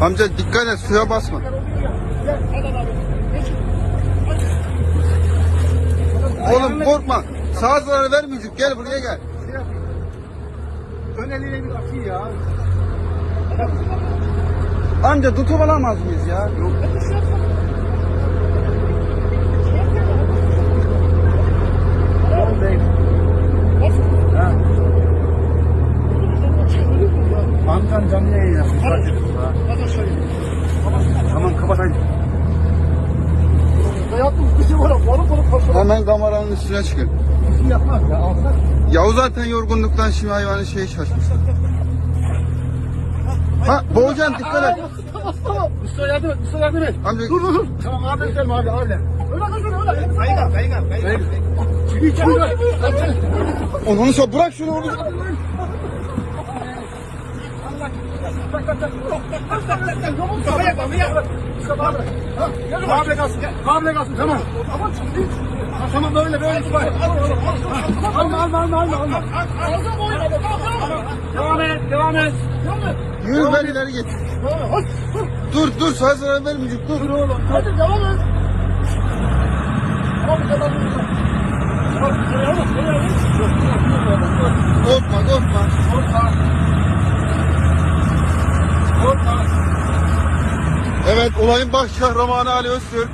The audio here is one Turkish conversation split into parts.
Amca dikkat et suya basma. Oğlum korkma. Sağa zarar vermeyecek. Gel buraya gel. Ön eliyle bir atıyor ya. Amca tutup alamaz mıyız ya? Yok. Oğlum bey. Ha. Amcan canlı yayın yapmış. Bak dedim ha. Tamam kapat hadi. Hayatım bir şey var. Balık balık kameranın üstüne çıkın. Şey yapmaz ya. Alsak. Ya o zaten yorgunluktan şimdi hayvanın şeyi şaşmış. Ha boğacaksın dikkat et. Tamam tamam. Mustafa yardım et. Mustafa yardım et. Amca Dur dur dur. Tamam abi gidelim abi abi. Öyle kızın öyle. Kaygan kaygan kaygan. Çıkı içeri. onu sor bırak şunu onu. Kable kalsın. Kable kalsın tamam. Ha, Tamam böyle böyle. Alma alma alma alma. alma. Devam et devam et. Yürü ver ileri git. Dur dur sağa zarar vermeyecek dur. Dur oğlum. Hadi devam et. Tamam devam et. Korkma korkma. Korkma. Korkma. Evet olayın baş kahramanı Ali Öztürk.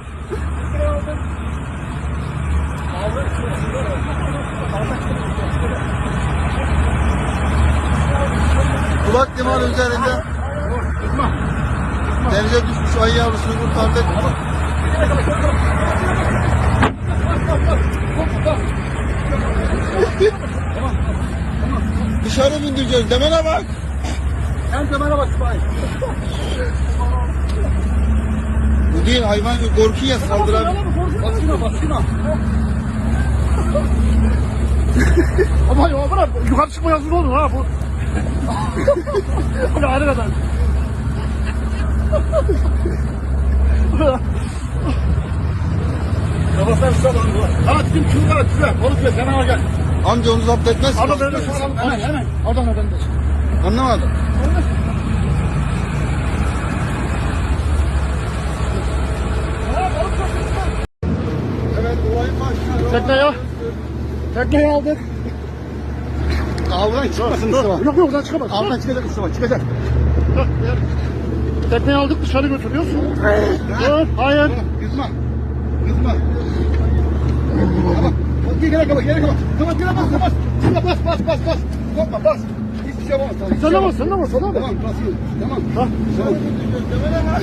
Kulak liman üzerinde denize düşmüş ayı yavrusunu kurtardık. Dışarı bindireceğiz demene bak. Sen de bana bak İsmail. Bu değil hayvan korkuyor saldırabilir. Baksana baksana. Ama ya bırak yukarı çıkma yazık olur ha bu. Ne hadi kadar. Kafasına bir şey var. Ha bizim çubuğa çubuğa. Balık ver hemen al gel. Amca onu zapt etmez. Adam öyle an hemen hemen. Oradan oradan da. Anlamadım. Evet olayın baş kahramanı. Tekneye. Tekneyi aldık. Avdan çıkmasın Mustafa. Yok yok oradan çıkamaz. Avdan çıkacak Mustafa çıkacak. Tekneyi aldık dışarı götürüyoruz. Dur, hayır. Kızma. Kızma. Tamam. Gel kapat gel kapat. Kapat gel bas bas. Şuna bas bas bas bas. Korkma bas. Hiçbir şey Sen şey de olmaz. bas, sen de bas, sen de bas. Tamam basıyorum. Tamam. Tamam. Bak.